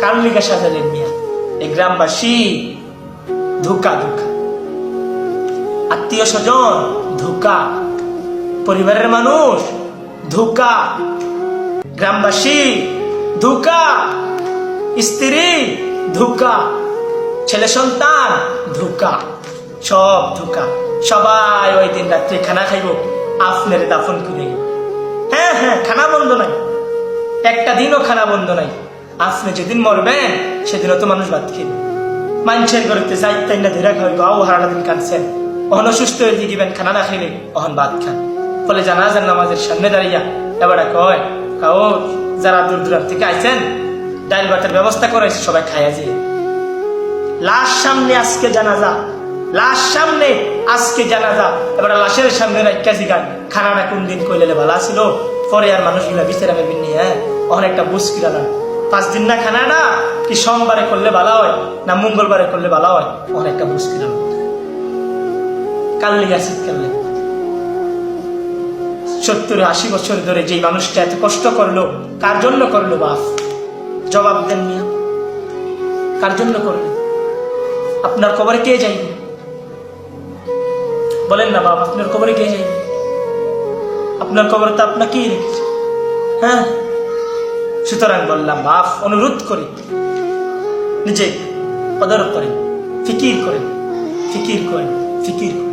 কার লিগা সাজালেন মিয়া? এই গ্রামবাসী ধোকা ধোকা। আত্মীয় স্বজন ধোকা। পরিবারের মানুষ ধোকা। গ্রামবাসী ধোকা। স্ত্রী ধোকা। ছেলে সন্তান ধোকা। সব ধোকা। সবাই ওই দিন রাত্রে খানা খাইব। আপনার দাফন করে। হ্যাঁ হ্যাঁ খানা বন্ধ নাই। একটা দিনও খানা বন্ধ নাই। আপনি যেদিন মরবেন, সেদিনও তো মানুষ ভাত খেয়ে মানুষের ঘরেতে যাইতেন না ধীরে খাইব আও হারাটা দিন কানছেন অহন অসুস্থ হয়ে দিবেন খানা না খাইলে অহন ভাত খান। ফলে জানাজার নামাজের সামনে দাঁড়িয়া এবার কয়, কাও, যারা দূর দূরান্ত থেকে আইছেন, ডাইল ভাতের ব্যবস্থা করেছে সবাই খাইয়া যেয়ে। লাশ সামনে আজকে জানাজা, লাশ সামনে আজকে জানাজা। এবার লাশের সামনে রাখা জিগান, খানাটা কোন দিন কইলে ভালো ছিল পরে আর মানুষগুলা বিচারা পাবেন নি হ্যাঁ? অনেকটা বুঝকি দাদা পাঁচ দিন না খানাটা কি সোমবারে করলে ভালো হয়, না মঙ্গলবারে করলে ভালো হয়? অনেকটা দাদা কাল্লি আসিদ কাল্লি সত্তর আশি বছর ধরে যে মানুষটা এত কষ্ট করল, কার জন্য করল বাপ? জবাব দেন মিয়া। কার জন্য করলেন আপনার কবরে কে যাইবে বলেন না বাবা আপনার কবরে কে যাইবে আপনার কবরে তো আপনাকেই রেখেছে। হ্যাঁ? সুতরাং বললাম মাফ অনুরোধ করি। নিজে কদর করেন ফিকির করেন ফিকির করেন ফিকির করেন।